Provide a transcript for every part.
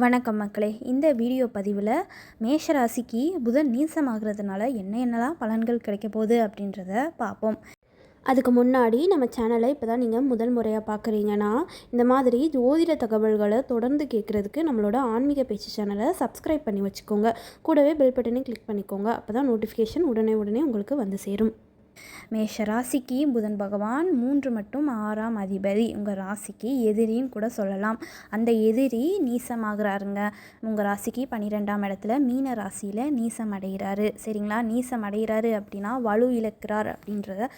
வணக்கம் மக்களே. இந்த வீடியோ பதிவில் மேஷராசிக்கு புதன் நீசமாகிறதுனால என்ன என்னலாம் பலன்கள் கிடைக்க போகுது அப்படின்றத பார்ப்போம் அதுக்கு முன்னாடி நம்ம சேனலை இப்போ தான் நீங்கள் முதல் முறையாக பார்க்குறீங்கன்னா இந்த மாதிரி ஜோதிட தகவல்களை தொடர்ந்து கேட்குறதுக்கு நம்மளோட ஆன்மீக பேச்சு சேனலை சப்ஸ்கிரைப் பண்ணி வச்சுக்கோங்க. கூடவே பெல் பட்டனையும் கிளிக் பண்ணிக்கோங்க. அப்போ தான் நோட்டிஃபிகேஷன் உடனே உடனே உங்களுக்கு வந்து சேரும். மேஷ ராசிக்கு புதன் பகவான் மூன்று மற்றும் ஆறாம் அதிபதி. உங்கள் ராசிக்கு எதிரின்னு கூட சொல்லலாம். அந்த எதிரி நீசமாகிறாருங்க. உங்கள் ராசிக்கு பன்னிரெண்டாம் இடத்துல மீன ராசியில் நீசம் அடைகிறாரு சரிங்களா? நீசம் அடைகிறாரு அப்படின்னா வலு இழக்கிறார் அப்படின்றத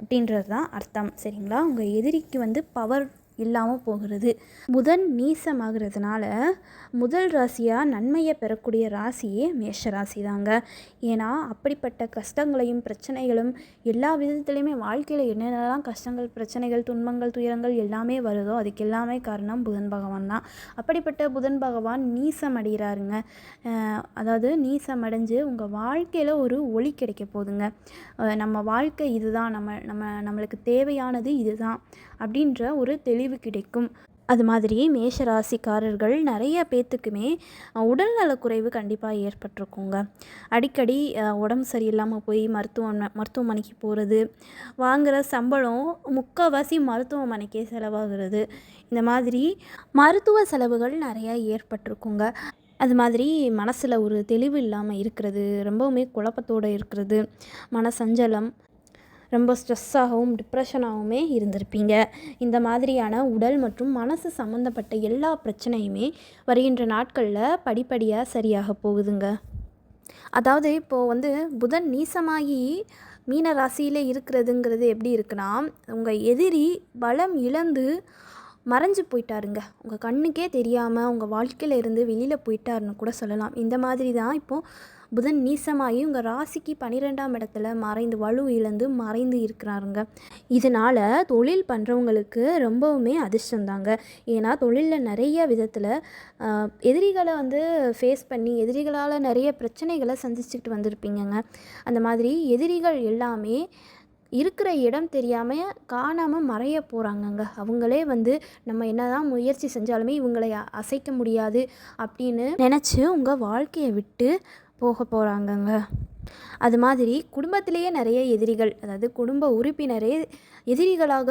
அப்படின்றது தான் அர்த்தம். சரிங்களா? உங்கள் எதிரிக்கு வந்து பவர் இல்லாமல் போகிறது. புதன் நீசமாகிறதுனால முதல் ராசியாக நன்மையை பெறக்கூடிய ராசியே மேஷ ராசி தாங்க ஏன்னா அப்படிப்பட்ட கஷ்டங்களையும் பிரச்சனைகளும் எல்லா விதத்துலேயுமே வாழ்க்கையில் என்னென்னலாம் கஷ்டங்கள் பிரச்சனைகள் துன்பங்கள் துயரங்கள் எல்லாமே வருதோ அதுக்கு எல்லாமே காரணம் புதன் பகவான் தான். அப்படிப்பட்ட புதன் பகவான் நீசம் அடைகிறாருங்க அதாவது நீசம் அடைஞ்சு உங்கள் வாழ்க்கையில் ஒரு ஒளி கிடைக்க போகுதுங்க. நம்ம வாழ்க்கை இதுதான் நம்ம நம்ம நம்மளுக்கு தேவையானது இதுதான் அப்படின்ற ஒரு தெளிவு கிடைக்கும். அது மாதிரி மேஷ ராசிக்காரர்கள் நிறைய பேர்த்துக்குமே உடல்நலக்குறைவு கண்டிப்பாக ஏற்பட்டிருக்குங்க. அடிக்கடி உடம்பு சரியில்லாமல் போய் மருத்துவமனை மருத்துவமனைக்கு போகிறது வாங்குகிற சம்பளம் முக்கால்வாசி மருத்துவமனைக்கே செலவாகிறது. இந்த மாதிரி மருத்துவ செலவுகள் நிறையா ஏற்பட்டிருக்குங்க. அது மாதிரி மனசில் ஒரு தெளிவு இல்லாமல் இருக்கிறது ரொம்பவுமே குழப்பத்தோடு இருக்கிறது மனசஞ்சலம் ரொம்ப ஸ்ட்ரெஸ்ஸாகவும் டிப்ரெஷனாகவுமே இருந்திருப்பீங்க. இந்த மாதிரியான உடல் மற்றும் மனசு சம்மந்தப்பட்ட எல்லா பிரச்சனையுமே வருகின்ற நாட்களில் படிப்படியாக சரியாக போகுதுங்க. அதாவது இப்போது வந்து புதன் நீசமாகி மீன ராசியில் இருக்கிறதுங்கிறது எப்படி இருக்குன்னா உங்கள் எதிரி பலம் இழந்து மறைஞ்சு போயிட்டாருங்க. உங்கள் கண்ணுக்கே தெரியாமல் உங்கள் வாழ்க்கையில இருந்து வெளியில் போயிட்டாருன்னு கூட சொல்லலாம். இந்த மாதிரி தான் இப்போது புதன் நீசமாகி உங்கள் ராசிக்கு பன்னிரெண்டாம் இடத்துல மறைந்து வலு இழந்து மறைந்து இருக்கிறாருங்க. இதனால் தொழில் பண்ணுறவங்களுக்கு ரொம்பவுமே அதிர்ஷ்டந்தாங்க ஏன்னா தொழிலில் நிறைய விதத்தில் எதிரிகளை வந்து ஃபேஸ் பண்ணி எதிரிகளால் நிறைய பிரச்சனைகளை சந்திச்சுக்கிட்டு வந்திருப்பீங்கங்க. அந்த மாதிரி எதிரிகள் எல்லாமே இருக்கிற இடம் தெரியாமல் காணாமல் மறைய போகிறாங்கங்க அவங்களே வந்து நம்ம என்னதான் முயற்சி செஞ்சாலுமே இவங்களை அசைக்க முடியாது அப்படின்னு நினச்சி உங்கள் வாழ்க்கையை விட்டு போக போகிறாங்கங்க அது மாதிரி குடும்பத்திலேயே நிறைய எதிரிகள் அதாவது குடும்ப உறுப்பினரே எதிரிகளாக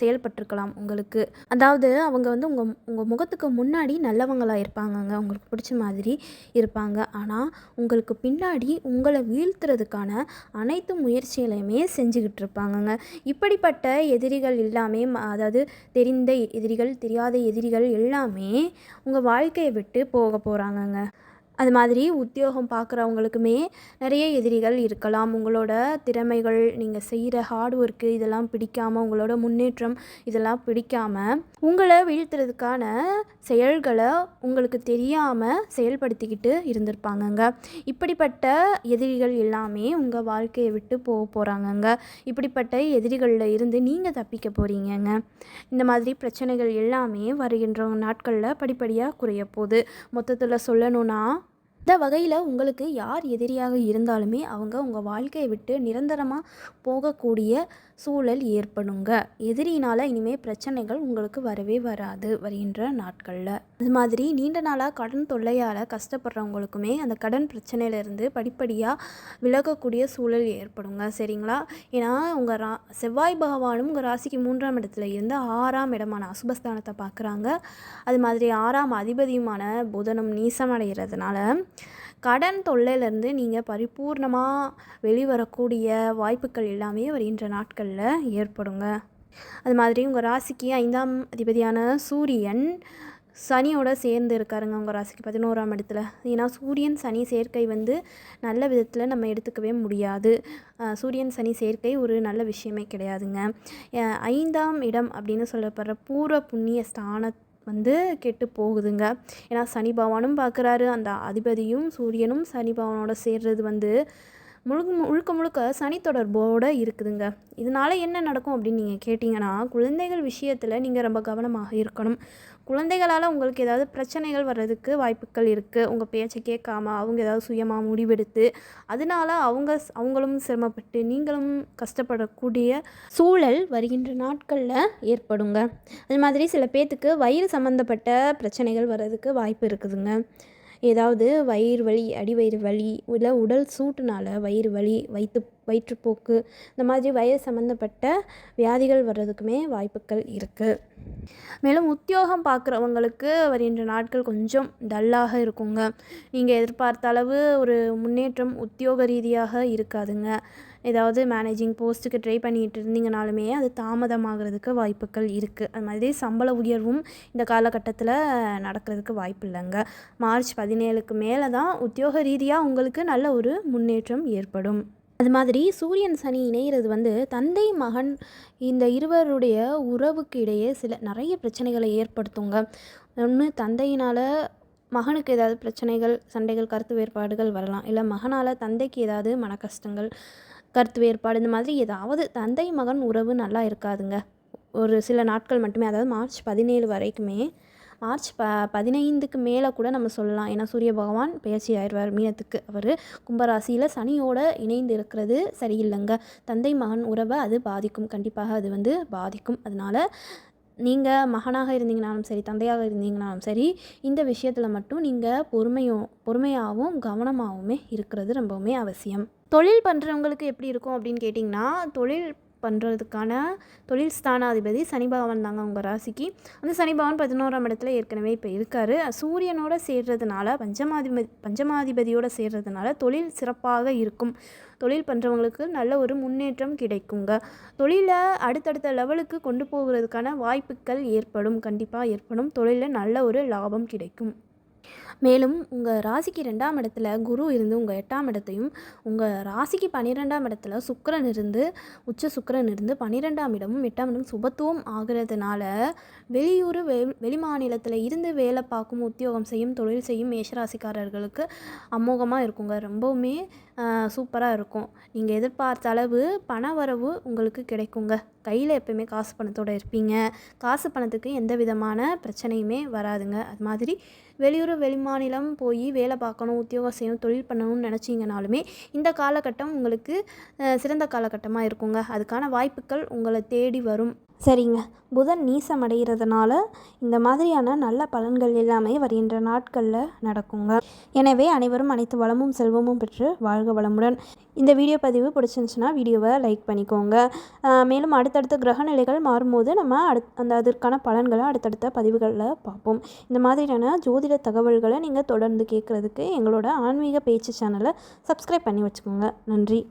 செயல்பட்டிருக்கலாம் உங்களுக்கு. அதாவது அவங்க வந்து உங்கள் உங்கள் முகத்துக்கு முன்னாடி நல்லவங்களாக இருப்பாங்கங்க. உங்களுக்கு பிடிச்ச மாதிரி இருப்பாங்க. ஆனால் உங்களுக்கு பின்னாடி உங்களை வீழ்த்துறதுக்கான அனைத்து முயற்சிகளையுமே செஞ்சுக்கிட்டு இருப்பாங்கங்க. இப்படிப்பட்ட எதிரிகள் எல்லாமே ம- அதாவது தெரிந்த எதிரிகள் தெரியாத எதிரிகள் எல்லாமே உங்கள் வாழ்க்கையை விட்டு போக போகிறாங்கங்க அது மாதிரி உத்தியோகம் பார்க்குறவங்களுக்குமே நிறைய எதிரிகள் இருக்கலாம். உங்களோட திறமைகள் நீங்கள் செய்கிற ஹார்ட் ஒர்க்கு இதெல்லாம் பிடிக்காமல் உங்களோட முன்னேற்றம் இதெல்லாம் பிடிக்காம உங்களை வீழ்த்துறதுக்கான செயல்களை உங்களுக்கு தெரியாமல் செயல்படுத்திக்கிட்டு இருந்திருப்பாங்கங்க. இப்படிப்பட்ட எதிரிகள் எல்லாமே உங்கள் வாழ்க்கையை விட்டு போக போகிறாங்கங்க இப்படிப்பட்ட எதிரிகளில் இருந்து நீங்கள் தப்பிக்க போகிறீங்கங்க இந்த மாதிரி பிரச்சனைகள் எல்லாமே வருகின்ற நாட்களில் படிப்படியாக குறைய போகுது. மொத்தத்தில் சொல்லணும்னா இந்த வகையில் உங்களுக்கு யார் எதிரியாக இருந்தாலுமே அவங்க உங்கள் வாழ்க்கையை விட்டு நிரந்தரமாக போகக்கூடிய சூழல் ஏற்படுங்க. எதிரினால் இனிமேல் பிரச்சனைகள் உங்களுக்கு வரவே வராது வருகின்ற நாட்களில். அது மாதிரி நீண்ட நாளாக கடன் தொல்லையால் கஷ்டப்படுறவங்களுக்குமே அந்த கடன் பிரச்சனையிலேருந்து படிப்படியாக விலகக்கூடிய சூழல் ஏற்படுங்க. சரிங்களா? ஏன்னா உங்கள் ரா செவ்வாய் பகவானும் உங்கள் ராசிக்கு மூன்றாம் இடத்துல இருந்து ஆறாம் இடமான அசுபஸ்தானத்தை பார்க்குறாங்க. அது மாதிரி ஆறாம் அதிபதியுமான புதனும் நீசமடைகிறதுனால கடன் தொல்லையிலேருந்து நீங்கள் பரிபூர்ணமாக வெளிவரக்கூடிய வாய்ப்புகள் எல்லாமே வருகின்ற நாட்களில் ஏற்படுங்க. அது மாதிரி உங்கள் ராசிக்கு ஐந்தாம் அதிபதியான சூரியன் சனியோட சேர்ந்து இருக்காருங்க உங்கள் ராசிக்கு பதினோராம் இடத்துல. ஏன்னா சூரியன் சனி சேர்க்கை வந்து நல்ல விதத்தில் நம்ம எடுத்துக்கவே முடியாது. சூரியன் சனி சேர்க்கை ஒரு நல்ல விஷயமே கிடையாதுங்க. ஐந்தாம் இடம் அப்படின்னு சொல்லப்படுற பூர்வ புண்ணிய ஸ்தான வந்து கெட்டு போகுதுங்க. ஏன்னா சனி பகவானும் பார்க்குறாரு. அந்த அதிபதியும் சூரியனும் சனி பகவானோட சேர்றது வந்து முழுக்க முழுக்க முழுக்க சனி தொடர்போடு இருக்குதுங்க. இதனால் என்ன நடக்கும் அப்படின்னு நீங்கள் கேட்டிங்கன்னா குழந்தைகள் விஷயத்தில் நீங்கள் ரொம்ப கவனமாக இருக்கணும். குழந்தைகளால் உங்களுக்கு ஏதாவது பிரச்சனைகள் வர்றதுக்கு வாய்ப்புகள் இருக்குது உங்கள் பேச்சை கேட்காம அவங்க ஏதாவது சுயமாக முடிவெடுத்து அதனால அவங்க அவங்களும் சிரமப்பட்டு நீங்களும் கஷ்டப்படக்கூடிய சூழல் வருகின்ற நாட்களில் ஏற்படுங்க. அது மாதிரி சில பேர்த்துக்கு வயிறு சம்மந்தப்பட்ட பிரச்சனைகள் வர்றதுக்கு வாய்ப்பு இருக்குதுங்க. ஏதாவது வயிறு வலி அடிவயிறு வலி இல்லை உடல் சூட்டுனால வயிறு வலி வயிற்று வயிற்றுப்போக்கு இந்த மாதிரி வயிறு சம்மந்தப்பட்ட வியாதிகள் வர்றதுக்குமே வாய்ப்புகள் இருக்குது மேலும் உத்தியோகம் பார்க்குறவங்களுக்கு வருகின்ற நாட்கள் கொஞ்சம் டல்லாக இருக்குங்க. நீங்கள் எதிர்பார்த்த அளவு ஒரு முன்னேற்றம் உத்தியோக ரீதியாக இருக்காதுங்க. ஏதாவது மேனேஜிங் போஸ்ட்டுக்கு ட்ரை பண்ணிகிட்டு இருந்தீங்கனாலுமே அது தாமதமாகிறதுக்கு வாய்ப்புகள் இருக்குது அது மாதிரி சம்பள உயர்வும் இந்த காலகட்டத்தில் நடக்கிறதுக்கு வாய்ப்பு இல்லைங்க மார்ச் பதினேழுக்கு மேலே தான் உத்தியோக ரீதியாக உங்களுக்கு நல்ல ஒரு முன்னேற்றம் ஏற்படும். அது மாதிரி சூரியன் சனி இணைகிறது வந்து தந்தை மகன் இந்த இருவருடைய உறவுக்கு இடையே சில நிறைய பிரச்சனைகளை ஏற்படுத்துங்க. ஒன்று தந்தையினால் மகனுக்கு ஏதாவது பிரச்சனைகள் சண்டைகள் கருத்து வேறுபாடுகள் வரலாம். இல்லை மகனால் தந்தைக்கு ஏதாவது மன கஷ்டங்கள் கருத்து வேறுபாடு இந்த மாதிரி ஏதாவது தந்தை மகன் உறவு நல்லா இருக்காதுங்க. ஒரு சில நாட்கள் மட்டுமே அதாவது மார்ச் பதினேழு வரைக்குமே மார்ச் ப பதினைந்துக்கு மேலே கூட நம்ம சொல்லலாம். ஏன்னா சூரிய பகவான் பயிற்சி ஆயிடுவார் மீனத்துக்கு. அவர் கும்பராசியில் சனியோட இணைந்து இருக்கிறது சரியில்லைங்க. தந்தை மகன் உறவை அது பாதிக்கும். கண்டிப்பாக அது வந்து பாதிக்கும். அதனால் நீங்கள் மகனாக இருந்தீங்கனாலும் சரி தந்தையாக இருந்தீங்கனாலும் சரி இந்த விஷயத்தில் மட்டும் நீங்கள் பொறுமையும் பொறுமையாகவும் கவனமாகவுமே இருக்கிறது ரொம்பவுமே அவசியம். தொழில் பண்ணுறவங்களுக்கு எப்படி இருக்கும் அப்படின்னு கேட்டிங்கன்னா தொழில் பண்ணுறதுக்கான தொழில் ஸ்தானாதிபதி சனி பகவான் தாங்க உங்கள் ராசிக்கு. அந்த சனி பகவான் பதினோராம் இடத்துல ஏற்கனவே இப்போ இருக்கார். சூரியனோட சேர்றதுனால பஞ்சமாதிபதி பஞ்சமாதிபதியோட சேர்றதுனால தொழில் சிறப்பாக இருக்கும். தொழில் பண்ணுறவங்களுக்கு நல்ல ஒரு முன்னேற்றம் கிடைக்குங்க. தொழிலை அடுத்தடுத்த லெவலுக்கு கொண்டு போகிறதுக்கான வாய்ப்புகள் ஏற்படும். கண்டிப்பாக ஏற்படும். தொழிலில் நல்ல ஒரு லாபம் கிடைக்கும். மேலும் உங்கள் ராசிக்கு ரெண்டாம் இடத்துல குரு இருந்து உங்கள் எட்டாம் இடத்தையும் உங்கள் ராசிக்கு பன்னிரெண்டாம் இடத்துல சுக்கரன் இருந்து உச்ச சுக்கரன் இருந்து பன்னிரெண்டாம் இடமும் எட்டாம் இடமும் சுபத்துவம் ஆகிறதுனால வெளியூர் வெ வெளி மாநிலத்தில் இருந்து வேலை பார்க்கும் உத்தியோகம் செய்யும் தொழில் செய்யும் மேஷராசிக்காரர்களுக்கு அமோகமாக இருக்குங்க. ரொம்பவுமே சூப்பராக இருக்கும். நீங்கள் எதிர்பார்த்த அளவு பண வரவு உங்களுக்கு கிடைக்குங்க. கையில் எப்பயுமே காசு பணத்தோடு இருப்பீங்க. காசு பணத்துக்கு எந்த விதமான பிரச்சனையுமே வராதுங்க. அது மாதிரி வெளியூர் வெளிமாநிலம் போய் வேலை பார்க்கணும் உத்தியோகம் செய்யணும் தொழில் பண்ணணும்னு நினச்சிங்கனாலுமே இந்த காலகட்டம் உங்களுக்கு சிறந்த காலகட்டமாக இருக்குங்க. அதுக்கான வாய்ப்புகள் உங்களை தேடி வரும். சரிங்க. புதன் நீசம் அடைகிறதுனால இந்த மாதிரியான நல்ல பலன்கள் எல்லாமே வருகின்ற நாட்களில் நடக்குங்க. எனவே அனைவரும் அனைத்து வளமும் செல்வமும் பெற்று வாழ்க வளமுடன். இந்த வீடியோ பதிவு பிடிச்சிருந்துச்சுன்னா வீடியோவை லைக் பண்ணிக்கோங்க. மேலும் அடுத்தடுத்த கிரக நிலைகள் மாறும்போது நம்ம அடுத் அந்த அதற்கான பலன்களை அடுத்தடுத்த பதிவுகளில் பார்ப்போம். இந்த மாதிரியான ஜோதிட தகவல்களை நீங்கள் தொடர்ந்து கேட்குறதுக்கு எங்களோட ஆன்மீக பேச்சு சேனலை சப்ஸ்கிரைப் பண்ணி வச்சுக்கோங்க. நன்றி.